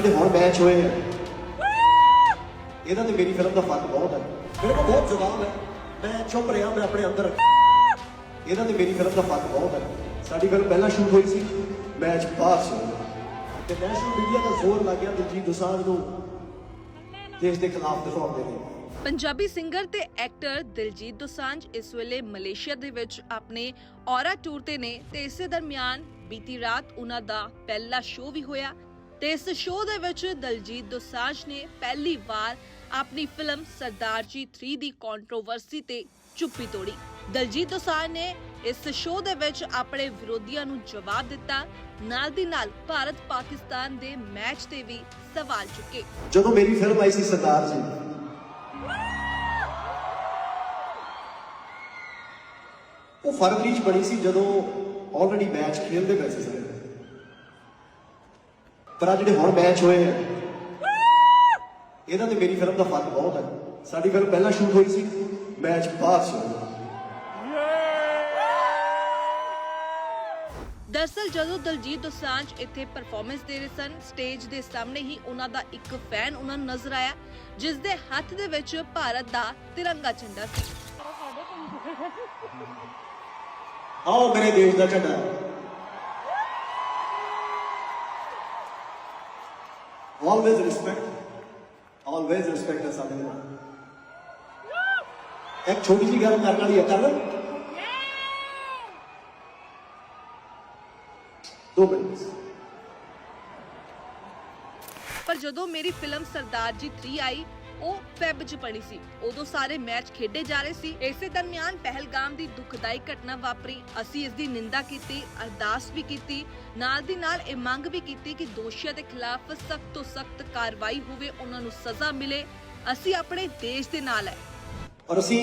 ਜਿਹੜੇ ਹੁਣ ਮੈਚ ਹੋਏ ਆ ਇਹਦਾ ਤੇ ਮੇਰੀ ਫਿਲਮ ਦਾ ਫ਼ਰਕ ਬਹੁਤ ਹੈ ਮੇਰੇ ਕੋਲ ਬਹੁਤ ਜਵਾਬ ਹੈ ਮੈਂ ਚੁੱਪ ਰਿਹਾ, ਮੈਂ ਆਪਣੇ ਅੰਦਰ ਇਹਦਾ ਤੇ ਮੇਰੀ ਫਿਲਮ ਦਾ ਫ਼ਰਕ ਬਹੁਤ ਹੈ ਸਾਡੀ ਫਿਲਮ ਪਹਿਲਾਂ ਸ਼ੂਟ ਹੋਈ ਸੀ ਮੈਚ ਬਾਅਦ ਚ ਤੇ ਨੈਸ਼ਨਲ ਮੀਡੀਆ ਦਾ ਜ਼ੋਰ ਲੱਗ ਗਿਆ ਦਿਲਜੀਤ ਦੋਸਾਂਝ ਨੂੰ। ਦੇਸ਼ ਦੇ ਖਿਲਾਫ ਦਿਖਾਉਣ ਦੇ ਲਈ ਪੰਜਾਬੀ ਸਿੰਗਰ ਤੇ ਐਕਟਰ ਦਿਲਜੀਤ ਦੋਸਾਂਝ ਇਸ ਵੇਲੇ ਮਲੇਸ਼ੀਆ ਦੇ ਵਿੱਚ ਆਪਣੇ ਔਰਾ ਟੂਰ ਤੇ ਨੇ ਤੇ ਇਸੇ ਦਰਮਿਆਨ ਬੀਤੀ ਰਾਤ ਉਹਨਾਂ ਦਾ ਪਹਿਲਾ ਸ਼ੋਅ ਵੀ ਹੋਇਆ। ਤੇ ਇਸ ਸ਼ੋਅ ਦੇ ਵਿੱਚ ਦਿਲਜੀਤ ਦੋਸਾਂਝ ਨੇ ਪਹਿਲੀ ਵਾਰ ਆਪਣੀ ਫਿਲਮ ਸਰਦਾਰ 3 ਦੀ ਕੰਟਰੋਵਰਸੀ ਤੇ ਚੁੱਪੀ ਤੋੜੀ। ਦਿਲਜੀਤ ਦੋਸਾਂਝ ਨੇ ਇਸ ਸ਼ੋਅ ਦੇ ਵਿੱਚ ਆਪਣੇ ਵਿਰੋਧੀਆਂ ਨੂੰ ਜਵਾਬ ਦਿੱਤਾ। ਨਾਲ ਦੀ ਨਾਲ ਭਾਰਤ ਪਾਕਿਸਤਾਨ ਦੇ ਮੈਚ ਤੇ ਵੀ ਸਵਾਲ ਚੁੱਕੇ। ਜਦੋਂ ਮੇਰੀ ਫਿਲਮ ਆਈ ਸੀ ਸਰਦਾਰ ਜੀ, ਉਹ ਫਰਵਰੀ ਚ ਬਣੀ ਸੀ ਜਦੋਂ ਆਲਰੇਡੀ ਮੈਚ ਖੇਲਦੇ ਪਏ ਸੀ ਸਾਰੇ। ਪਰ ਆ ਜਿਹੜੇ ਹੁਣ ਮੈਚ ਹੋਏ ਆ ਇਹਦਾ ਤੇ ਮੇਰੀ ਫਿਲਮ ਦਾ ਫ਼ਰਕ ਬਹੁਤ ਹੈ ਸਾਡੀ ਫਿਲਮ ਪਹਿਲਾਂ ਸ਼ੂਟ ਹੋਈ ਸੀ ਮੈਚ ਬਾਅਦ ਹੋਇਆ ਦਰਸਲ ਜਦੋਂ ਦਲਜੀਤ ਦੋਸਾਂਝ ਇੱਥੇ ਪਰਫਾਰਮੈਂਸ ਦੇ ਰਹੇ ਸਨ ਸਟੇਜ ਦੇ ਸਾਹਮਣੇ ਹੀ ਉਹਨਾਂ ਦਾ ਇੱਕ ਫੈਨ ਉਹਨਾਂ ਨੂੰ ਨਜ਼ਰ ਆਇਆ ਜਿਸ ਦੇ ਹੱਥ ਦੇ ਵਿੱਚ ਭਾਰਤ ਦਾ ਤਿਰੰਗਾ ਝੰਡਾ ਸੀ। ਆਓ ਮੇਰੇ ਦੇਸ਼ ਦਾ ਝੰਡਾ। ਆਲਵੇਜ਼ ਰਿਸਪੈਕਟ ਆਲਵੇਜ਼ ਰਿਸਪੈਕਟ ਹੈ ਸਾਡੇ ਨਾਲ ਇੱਕ ਛੋਟੀ ਜਿਹੀ ਗੱਲ ਕਰਨ ਵਾਲੀ ਹੈ ਕਰ ਦੋ ਮਿੰਟ ਪਰ ਜਦੋਂ ਮੇਰੀ ਫਿਲਮ ਸਰਦਾਰ ਜੀ 3 ਆਈ ਉਹ ਫੈਬ ਚ ਪੜੀ ਸੀ। ਉਦੋਂ ਸਾਰੇ ਮੈਚ ਖੇਡੇ ਜਾ ਰਹੇ ਸੀ। ਇਸੇ ਦਰਮਿਆਨ ਪਹਿਲਗਾਮ ਦੀ ਦੁਖਦਾਈ ਘਟਨਾ ਵਾਪਰੀ। ਅਸੀਂ ਇਸ ਦੀ ਨਿੰਦਾ ਕੀਤੀ, ਅਰਦਾਸ ਵੀ ਕੀਤੀ। ਨਾਲ ਦੀ ਨਾਲ ਇਹ ਮੰਗ ਵੀ ਕੀਤੀ ਕਿ ਦੋਸ਼ੀਆਂ ਦੇ ਖਿਲਾਫ ਸਖਤ ਤੋਂ ਸਖਤ ਕਾਰਵਾਈ ਹੋਵੇ, ਉਹਨਾਂ ਨੂੰ ਸਜ਼ਾ ਮਿਲੇ। ਅਸੀਂ ਆਪਣੇ ਦੇਸ਼ ਦੇ ਨਾਲ ਹੈ। ਔਰ ਅਸੀਂ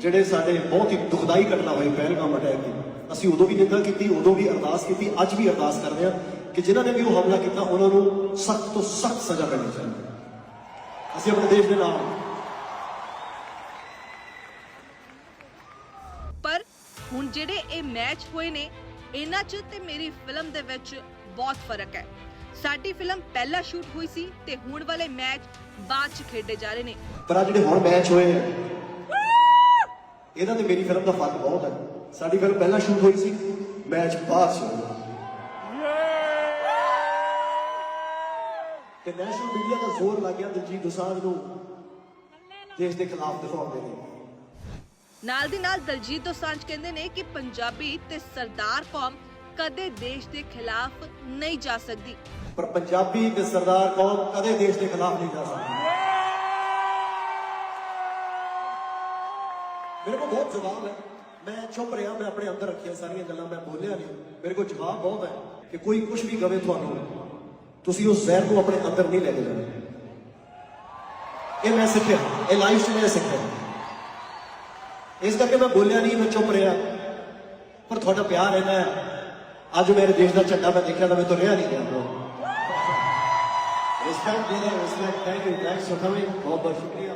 ਜਿਹੜੇ ਸਾਡੇ ਬਹੁਤ ਹੀ ਦੁਖਦਾਈ ਘਟਨਾ ਹੋਈ ਪਹਿਲਗਾਮ ਅਟੈਕ ਦੀ, ਅਸੀਂ ਉਦੋਂ ਵੀ ਨਿੰਦਾ ਕੀਤੀ, ਉਦੋਂ ਵੀ ਅਰਦਾਸ ਕੀਤੀ, ਅੱਜ ਵੀ ਅਰਦਾਸ ਕਰਦੇ ਹਾਂ ਕਿ ਜਿਨ੍ਹਾਂ ਨੇ ਵੀ ਉਹ ਹਮਲਾ ਕੀਤਾ, ਉਹਨਾਂ ਨੂੰ ਸਖਤ ਤੋਂ ਸਖਤ ਸਜ਼ਾ ਮਿਲਣੀ ਚਾਹੀਦੀ ਅਸੀਂ ਆਪਣੇ ਦੇਸ਼ ਦੇ ਨਾਲ। ਪਰ ਹੁਣ ਜਿਹੜੇ ਇਹ ਮੈਚ ਹੋਏ ਨੇ ਇਹਨਾਂ 'ਚ ਤੇ ਮੇਰੀ ਫਿਲਮ ਦੇ ਵਿੱਚ ਬਹੁਤ ਫ਼ਰਕ ਹੈ। ਸਾਡੀ ਫਿਲਮ ਪਹਿਲਾਂ ਸ਼ੂਟ ਹੋਈ ਸੀ ਤੇ ਹੁਣ ਵਾਲੇ ਮੈਚ ਬਾਅਦ 'ਚ ਖੇਡੇ ਜਾ ਰਹੇ ਨੇ। ਪਰ ਆ ਜਿਹੜੇ ਹੁਣ ਮੈਚ ਹੋਏ ਆ ਇਹਦਾ ਤੇ ਮੇਰੀ ਫਿਲਮ ਦਾ ਫ਼ਰਕ ਬਹੁਤ ਹੈ। ਸਾਡੀ ਫਿਲਮ ਪਹਿਲਾਂ ਸ਼ੂਟ ਹੋਈ ਸੀ ਮੈਚ ਬਾਅਦ ਚ ਹੋਇਆ ਤੇ ਨੈਸ਼ਨਲ ਮੀਡੀਆ ਦਾ ਜ਼ੋਰ ਲੱਗ ਗਿਆ ਦਿਲਜੀਤ ਦੋਸਾਂਝ ਨੂੰ ਦੇਸ਼ ਦੇ ਖਿਲਾਫ ਦਿਖਾਉਣ ਦੇ ਲਈ ਨਾਲ ਦੀ ਨਾਲ ਦਲਜੀਤ ਦੋਸਾਂਝ ਕਹਿੰਦੇ ਨੇ ਕਿ ਪੰਜਾਬੀ ਤੇ ਸਰਦਾਰ ਕੌਮ ਕਦੇ ਦੇਸ਼ ਦੇ ਖਿਲਾਫ ਨਹੀਂ ਜਾ ਸਕਦੀ। ਪਰ ਪੰਜਾਬੀ ਤੇ ਸਰਦਾਰ ਕੌਮ ਕਦੇ ਦੇਸ਼ ਦੇ ਖਿਲਾਫ ਨਹੀਂ ਜਾ ਸਕਦੀ। ਮੇਰੇ ਕੋਲ ਬਹੁਤ ਜਵਾਬ ਹੈ। ਮੈਂ ਚੁੱਪ ਰਿਹਾ ਮੈਂ ਆਪਣੇ ਅੰਦਰ ਰੱਖੀਆਂ ਸਾਰੀਆਂ ਗੱਲਾਂ ਮੈਂ ਬੋਲਿਆ ਨਹੀਂ। ਮੇਰੇ ਕੋਲ ਜਵਾਬ ਬਹੁਤ ਹੈ ਕਿ ਕੋਈ ਕੁਝ ਵੀ ਕਵੇ ਤੁਹਾਨੂੰ। ਤੁਸੀਂ ਉਸ ਜ਼ਹਿਰ ਨੂੰ ਆਪਣੇ ਅੰਦਰ ਨਹੀਂ ਲੈ ਕੇ ਜਾਣਾ ਇਹ ਮੈਂ ਸਿੱਖਿਆ, ਇਹ ਲਾਈਫ 'ਚ ਮੈਂ ਸਿੱਖਿਆ। ਇਸ ਕਰਕੇ ਮੈਂ ਬੋਲਿਆ ਨਹੀਂ, ਮੈਂ ਚੁੱਪ ਰਿਹਾ। ਪਰ ਤੁਹਾਡਾ ਪਿਆਰ ਇੰਨਾ ਹੈ, ਅੱਜ ਮੇਰੇ ਦੇਸ਼ ਦਾ ਝੰਡਾ ਮੈਂ ਦੇਖਿਆ ਤਾਂ ਮੈਂ ਤੋਂ ਰਿਹਾ ਨਹੀਂ ਗਿਆ। ਰਿਸਪੈਕਟ ਦੇ ਰਹੇ respect thank you thanks for coming ਬਹੁਤ ਬਹੁਤ ਸ਼ੁਕਰੀਆ।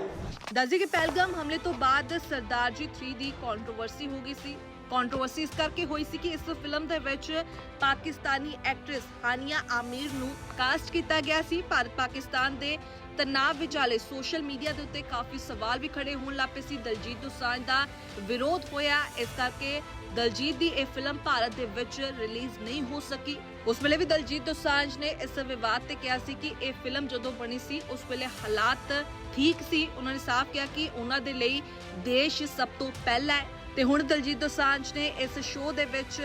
ਦੱਸਦੇ ਕਿ ਪਹਿਲਗਾਮ ਹਮਲੇ ਤੋਂ ਬਾਅਦ ਸਰਦਾਰ ਜੀ 3 ਦੀ ਕੰਟਰੋਵਰਸੀ ਹੋ ਗਈ ਸੀ। ਕੰਟਰੋਵਰਸੀ ਇਸ ਕਰਕੇ ਹੋਈ ਸੀ ਕਿ ਇਸ ਫਿਲਮ ਦੇ ਵਿੱਚ ਪਾਕਿਸਤਾਨੀ ਐਕਟ੍ਰੈਸ ਹਾਨੀਆ ਆਮੀਰ ਨੂੰ ਕਾਸਟ ਕੀਤਾ ਗਿਆ ਸੀ। ਭਾਰਤ ਪਾਕਿਸਤਾਨ ਦੇ ਤਣਾਅ ਵਿਚਾਲੇ ਸੋਸ਼ਲ ਮੀਡੀਆ ਦੇ ਉੱਤੇ ਕਾਫੀ ਸਵਾਲ ਵੀ ਖੜੇ ਹੋਣ ਲੱਪੇ ਸੀ। ਦਲਜੀਤ ਦੋਸਾਂਝ ਦਾ ਵਿਰੋਧ ਹੋਇਆ। ਇਸ ਕਰਕੇ ਦਲਜੀਤ ਦੀ ਇਹ ਫਿਲਮ ਭਾਰਤ ਦੇ ਵਿੱਚ ਰਿਲੀਜ਼ ਨਹੀਂ ਹੋ ਸਕੀ। ਉਸ ਵੇਲੇ ਵੀ ਦਲਜੀਤ ਦੋਸਾਂਝ ਨੇ ਇਸ ਵਿਵਾਦ ਤੇ ਕਿਹਾ ਸੀ ਕਿ ਇਹ ਫਿਲਮ ਜਦੋਂ ਬਣੀ ਸੀ, ਉਸ ਵੇਲੇ ਹਾਲਾਤ ਠੀਕ ਸੀ। ਉਹਨਾਂ ਨੇ ਸਾਫ਼ ਕਿਹਾ ਕਿ ਉਹਨਾਂ ਦੇ ਲਈ ਦੇਸ਼ ਸਭ ਤੋਂ ਪਹਿਲਾ ਹੈ। ਤੇ ਹੁਣ ਦਲਜੀਤ ਦੋਸਾਂਝ ਨੇ ਇਸ ਸ਼ੋਅ ਦੇ ਵਿੱਚ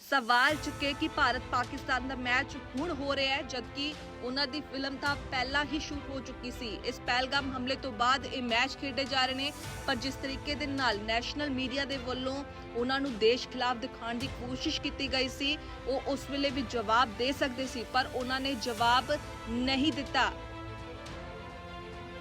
ਸਵਾਲ ਚੁੱਕੇ ਕਿ ਭਾਰਤ ਪਾਕਿਸਤਾਨ ਦਾ ਮੈਚ ਹੁਣ ਹੋ ਰਿਹਾ ਹੈ, ਜਦਕਿ ਉਹਨਾਂ ਦੀ ਫਿਲਮ ਤਾਂ ਪਹਿਲਾਂ ਹੀ ਸ਼ੂਟ ਹੋ ਚੁੱਕੀ ਸੀ। ਇਸ ਪਹਿਲਗਾਮ ਹਮਲੇ ਤੋਂ ਬਾਅਦ ਇਹ ਮੈਚ ਖੇਡੇ ਜਾ ਰਹੇ ਨੇ, ਪਰ ਜਿਸ ਤਰੀਕੇ ਦੇ ਨਾਲ ਨੈਸ਼ਨਲ ਮੀਡੀਆ ਦੇ ਵੱਲੋਂ ਉਹਨਾਂ ਨੂੰ ਦੇਸ਼ ਖਿਲਾਫ ਦਿਖਾਉਣ ਦੀ ਕੋਸ਼ਿਸ਼ ਕੀਤੀ ਗਈ ਸੀ, ਉਹ ਉਸ ਵੇਲੇ ਵੀ ਜਵਾਬ ਦੇ ਸਕਦੇ ਸੀ, ਪਰ ਉਹਨਾਂ ਨੇ ਜਵਾਬ ਨਹੀਂ ਦਿੱਤਾ।